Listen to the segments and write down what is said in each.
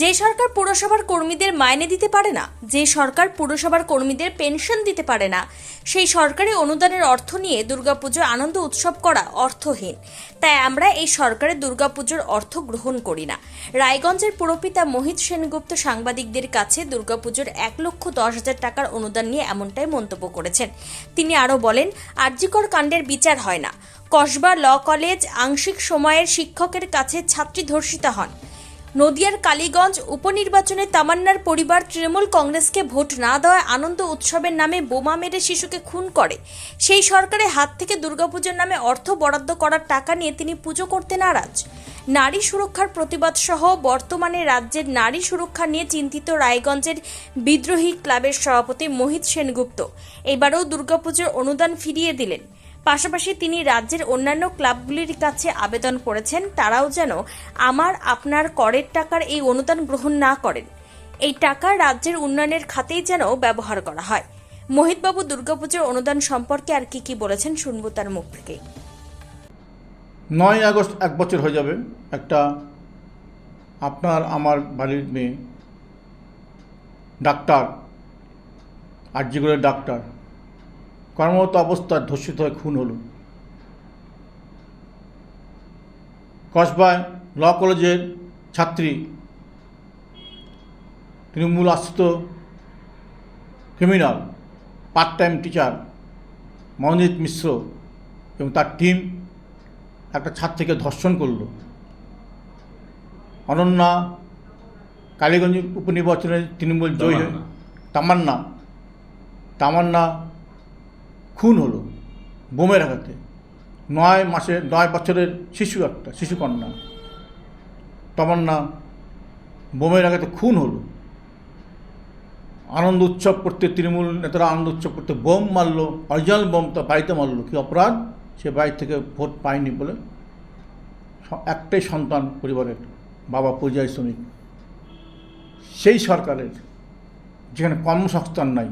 যে সরকার পুরসভার কর্মীদের মাইনে দিতে পারে না, যে সরকার পুরসভার কর্মীদের পেনশন দিতে পারে না, সেই সরকারি অনুদানের অর্থ নিয়ে দুর্গাপুজো আনন্দ উৎসব করা অর্থহীন। তাই আমরা এই সরকারের দুর্গাপুজোর অর্থ গ্রহণ করি না। রায়গঞ্জের পুরপিতা মোহিত সেনগুপ্ত সাংবাদিকদের কাছে দুর্গাপুজোর এক লক্ষ দশ হাজার টাকার অনুদান নিয়ে এমনটাই মন্তব্য করেছেন। তিনি আরও বলেন আর্যিকর কাণ্ডের বিচার হয় না। কসবা ল কলেজ আংশিক সময়ের শিক্ষকের কাছে ছাত্রী ধর্ষিতা হন। নদিয়ার কালীগঞ্জ উপনির্বাচনে তামান্নার পরিবার তৃণমূল কংগ্রেসকে ভোট না দেওয়ায় আনন্দ উৎসবের নামে বোমা মেরে শিশুকে খুন করে। সেই সরকারের হাত থেকে দুর্গাপুজোর নামে অর্থ বরাদ্দ করার টাকা নিয়ে তিনি পুজো করতে নারাজ। নারী সুরক্ষার প্রতিবাদ সহ বর্তমানে রাজ্যের নারী সুরক্ষা নিয়ে চিন্তিত রায়গঞ্জের বিদ্রোহী ক্লাবের সভাপতি মোহিত সেনগুপ্ত। এবারও দুর্গাপুজোর অনুদান ফিরিয়ে দিলেন। পাশাপাশি তিনি রাজ্যের অন্যান্য ক্লাবগুলির কাছে আবেদন করেছেন, তারাও যেন আমার, আপনার করের টাকার এই অনুদান গ্রহণ না করেন। এই টাকা রাজ্যের উন্নয়নের খাতেই যেন ব্যবহার করা হয়। মোহিতবাবু দুর্গাপুজোর অনুদান সম্পর্কে আর কি কি বলেছেন, শুনব তার মুখ থেকে। নয় আগস্ট এক বছর হয়ে যাবে। একটা আপনার, আমার বাড়ির মেয়ে ডাক্তার আর্যিগুলের ডাক্তার কর্মরত অবস্থায় ধর্ষিত হয়ে খুন হলো। কসবায় ল কলেজের ছাত্রী তৃণমূল আশ্রিত criminal part time teacher Monojit Mishra এবং তার টিম একটা ছাত্রীকে ধর্ষণ করল। অনন্যা কালীগঞ্জ উপনির্বাচনে তৃণমূল জয়ী তামান্না। তামান্না খুন হলো বোমের আঘাতে নয় মাসে, নয় বছরের শিশু একটা শিশুকন্যা তামান্না, বোমের আঘাতে খুন হলো। আনন্দ উৎসব করতে তৃণমূল নেতারা আনন্দ উৎসব করতে বোম মারলো, অরিজিনাল বোম তো বাড়িতে মারলো, কি অপরাধ? সে বাড়ি থেকে ভোট পায়নি বলে একটাই সন্তান পরিবারের বাবা পরিযায়ী শ্রমিক। সেই সরকারের যেখানে কর্মসংস্থান নাই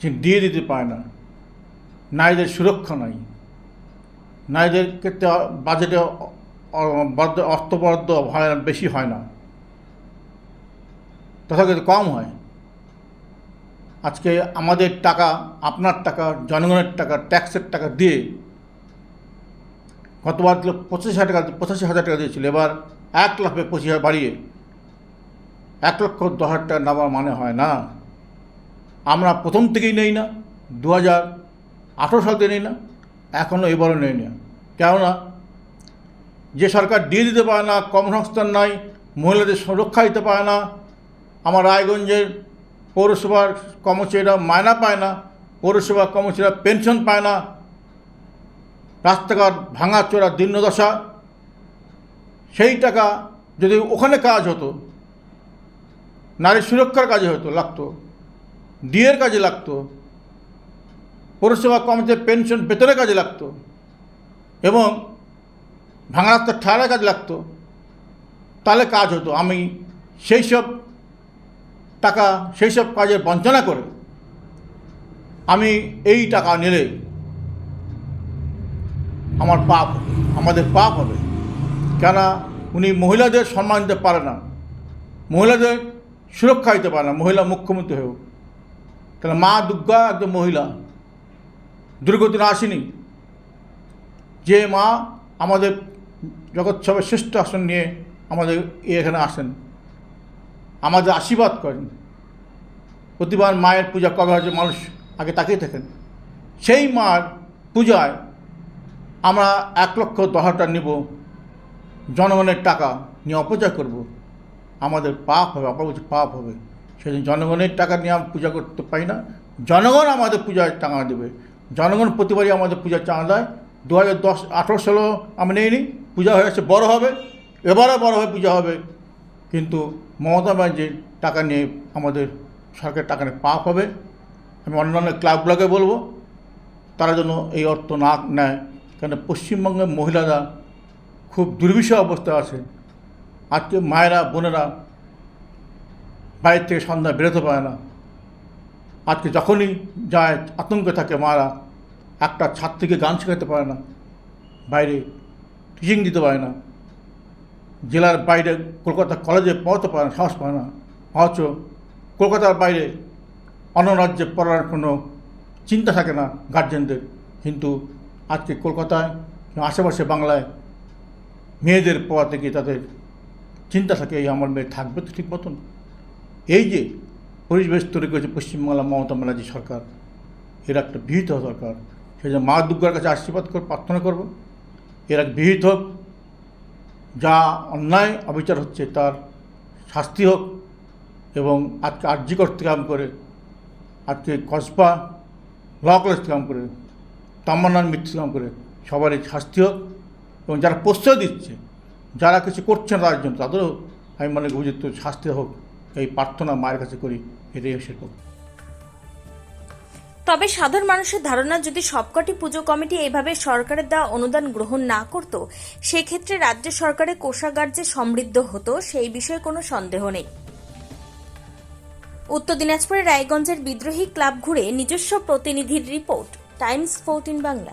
যে দিয়ে দিতে পারে না নারীদের সুরক্ষা নাই। নারীদের ক্ষেত্রে বাজেটে অর্থ বরাদ্দ হয় বেশি হয় না। তথাকথিত কম হয়। আজকে আমাদের টাকা, আপনার টাকা, জনগণের টাকা, ট্যাক্সের টাকা দিয়ে গতবার দিল পঁচাশি হাজার টাকা, পঁচাশি হাজার টাকা দিয়েছিল। এবার এক লাখে পঁচিশ হাজার বাড়িয়ে এক লক্ষ দশ হাজার টাকা নেওয়ার মানে হয় না। আমরা প্রথম থেকেই নেই না। দু হাজার আঠেরো সাল নেই না এখনও এবারও নেই না। কেননা, যে সরকার দিয়ে দিতে পারে না, কর্মসংস্থান নাই, মহিলাদের সুরক্ষা দিতে পারে না, আমার রায়গঞ্জের পৌরসভার কর্মচারীরা মায়না পায় না, পৌরসভার কর্মচারীরা পেনশন পায় না, রাস্তাঘাট ভাঙা চোরা দীর্ণদশা সেই টাকা যদি ওখানে কাজ হতো, নারী সুরক্ষার কাজে হতো, লাগতো, ডিএর কাজে লাগতো পৌরসভা কর্মচারী পেনশন বেতনের কাজে লাগতো এবং ভাঙা রাস্তার ঠাড়ার কাজে লাগতো, তাহলে কাজ হতো। আমি সেই সব টাকা, সেই সব কাজের বঞ্চনা করে আমি এই টাকা নিলে আমার পাপ আমাদের পাপ হবে। কেন উনি মহিলাদের সম্মান দিতে পারে না, মহিলাদের সুরক্ষা দিতে পারে না, মহিলা মুখ্যমন্ত্রী হয়েও কেন মা দুর্গা একজন মহিলা দুর্গতির আসেনি। যে মা আমাদের জগৎসবের শ্রেষ্ঠ আসন নিয়ে আমাদের এখানে আসেন, আমাদের আশীর্বাদ করেন। প্রতিবার মায়ের পূজা কবে হয় মানুষ আগে তাকিয়ে থাকেন। সেই মার পূজায় আমরা এক লক্ষ দশ নিব, জনগণের টাকা নিয়ে অপচয় করব। আমাদের পাপ হবে বলছে পাপ হবে। সেদিন জনগণের টাকা নিয়ে আমরা পূজা করতে পারি না। জনগণ আমাদের পূজায় টাকা দেবে। জনগণ প্রতিবারই আমাদের পূজার চাঁদা দেয়। দু হাজার দশ, আঠেরো সালেও আমি নিইনি। পূজা হয়ে গেছে বড়ো হবে। এবারও বড় হবে পূজা হবে। কিন্তু মমতা ব্যানার্জির টাকা নিয়ে আমাদের সরকারের টাকা নিয়ে পাপ হবে। আমি অন্যান্য ক্লাবগুলোকে বলব, তারা যেন এই অর্থ না নেয়। কেন পশ্চিমবঙ্গের মহিলারা খুব দুর্বিষহ অবস্থায় আছে। আজকে মায়েরা, বোনেরা বাড়ির থেকে সন্ধ্যা বেরোতে পারে না। আজকে যখনই যায়, আতঙ্কে থাকে মারা, একটা ছাত্রীকে গান শেখাতে পারে না, বাইরে টিচিং দিতে পারে না, জেলার বাইরে কলকাতা কলেজে পড়াতে পারে না, সাহস পায় না, অথচ কলকাতার বাইরে অন্য রাজ্যে পড়ার কোনো চিন্তা থাকে না গার্জেনদের কিন্তু আজকে কলকাতায় আশেপাশে বাংলায় মেয়েদের পড়াতে গিয়ে তাদের চিন্তা থাকে, এই আমার মেয়ে থাকবে তো ঠিক মতন। এই যে পরিবেশ তৈরি করেছে, পশ্চিমবাংলা মমতা ব্যানার্জি সরকার। এর একটা বিহিত হওয়া দরকার সেই জন্য মা দুর্গার কাছে আশীর্বাদ করে, প্রার্থনা করব। এর এক বিহিত হোক, যা অন্যায় অবিচার হচ্ছে তার শাস্তি হোক এবং আজকে আর্যিকর থেকে আরম্ভ করে, আজকে কসবা ল কলেজ আরম্ভ করে, তামান্নার মৃত্যু আরম্ভ করে, সবারই শাস্তি হোক এবং যারা প্রশ্রয় দিচ্ছে, যারা কিছু করছে না তার জন্য, তাদেরও আমি মনে করি উপযুক্ত শাস্তি হোক, এই প্রার্থনা মায়ের কাছে করি। এটাই তবে সাধারণ মানুষের ধারণা, যদি সবকটি পুজো কমিটি এইভাবে সরকারের দেওয়া অনুদান গ্রহণ না করত, সেক্ষেত্রে রাজ্য সরকারের কোষাগার যে সমৃদ্ধ হতো, সেই বিষয়ে কোনো সন্দেহ নেই। উত্তর দিনাজপুরের রায়গঞ্জের বিদ্রোহী ক্লাব ঘুরে নিজস্ব প্রতিনিধির রিপোর্ট, টাইমস ফোরটিন বাংলা।